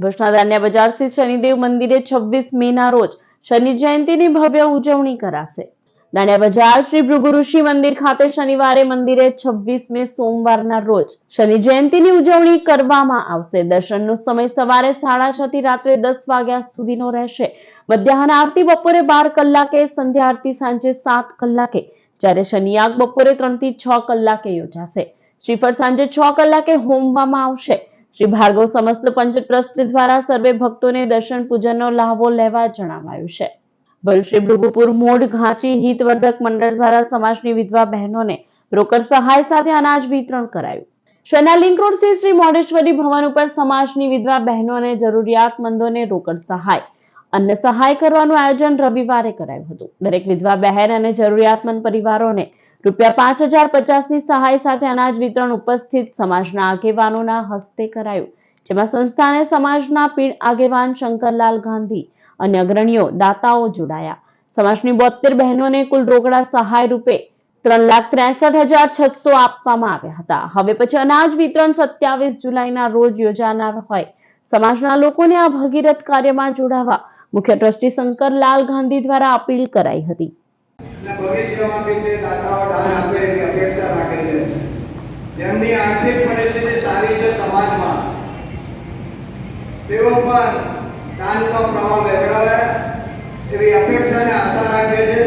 ભુજના દાન્યા બજાર સ્થિત શનિદેવ મંદિરે છવ્વીસ મે ના રોજ શનિ જયંતિની ભવ્ય ઉજવણી કરાશે. દાંડિયા બજાર શ્રી ભૃગુ ઋષિ મંદિર ખાતે શનિવારે મંદિરે છવ્વીસ મે સોમવારના રોજ શનિ જયંતિની ઉજવણી કરવામાં આવશે. દર્શનનો સમય સવારે સાડા છ થી રાત્રે દસ વાગ્યા સુધીનો રહેશે. મધ્યાહન આરતી બપોરે બાર કલાકે, સંધ્યા આરતી સાંજે સાત કલાકે, જ્યારે શનિયાગ બપોરે ત્રણથી છ કલાકે યોજાશે. શ્રીફળ સાંજે છ કલાકે હોમવામાં આવશે. શ્રી ભાર્ગવ સમસ્ત પંચ ટ્રસ્ટ દ્વારા સર્વે ભક્તોને દર્શન પૂજનનો લાહવો લેવા જણાવાયું છે. ભલ શ્રી ભૃગુપુર મોડ ઘાંચી હિતવર્ધક મંડળ દ્વારા સમાજની વિધવા બહેનોને રોકડ સહાય સાથે અનાજ વિતરણ કરાયું. શહેરના લિંક રોડ સ્થિત શ્રી મોઢેશ્વરી ભવન ઉપર સમાજની વિધવા બહેનો અને જરૂરિયાતમંદોને રોકડ સહાય, અન્ન સહાય કરવાનું આયોજન રવિવારે કરાયું હતું. દરેક વિધવા બહેન અને જરૂરિયાતમંદ પરિવારોને રૂપિયા પાંચ હજાર પચાસની સહાય સાથે અનાજ વિતરણ ઉપસ્થિત સમાજના આગેવાનોના હસ્તે કરાયું, જેમાં સંસ્થાને સમાજના પીઢ આગેવાન શંકરલાલ ગાંધી અને અગ્રણીઓ, દાતાઓ જોડાયા. સમાજની બોતેર બહેનોને કુલ રોકડા સહાય રૂપે ત્રણ લાખ ત્રેસઠ હજાર છસો આપવામાં આવ્યા હતા. હવે પછી અનાજ વિતરણ સત્યાવીસ જુલાઈના રોજ યોજાનાર હોય. સમાજના લોકોને આ ભગીરથ કાર્યમાં જોડાવા મુખ્ય ટ્રસ્ટી શંકરલાલ ગાંધી દ્વારા અપીલ કરાઈ હતી. ભવિષ્યમાં તે દાતાઓ દાન આપે એવી અપેક્ષા રાખે છે. તેમની આર્થિક પરિસ્થિતિ સારી છે સમાજમાં, તેઓ પણ દાનનો પ્રવાહ વહેવડાવે એવી અપેક્ષા અને આશા રાખે છે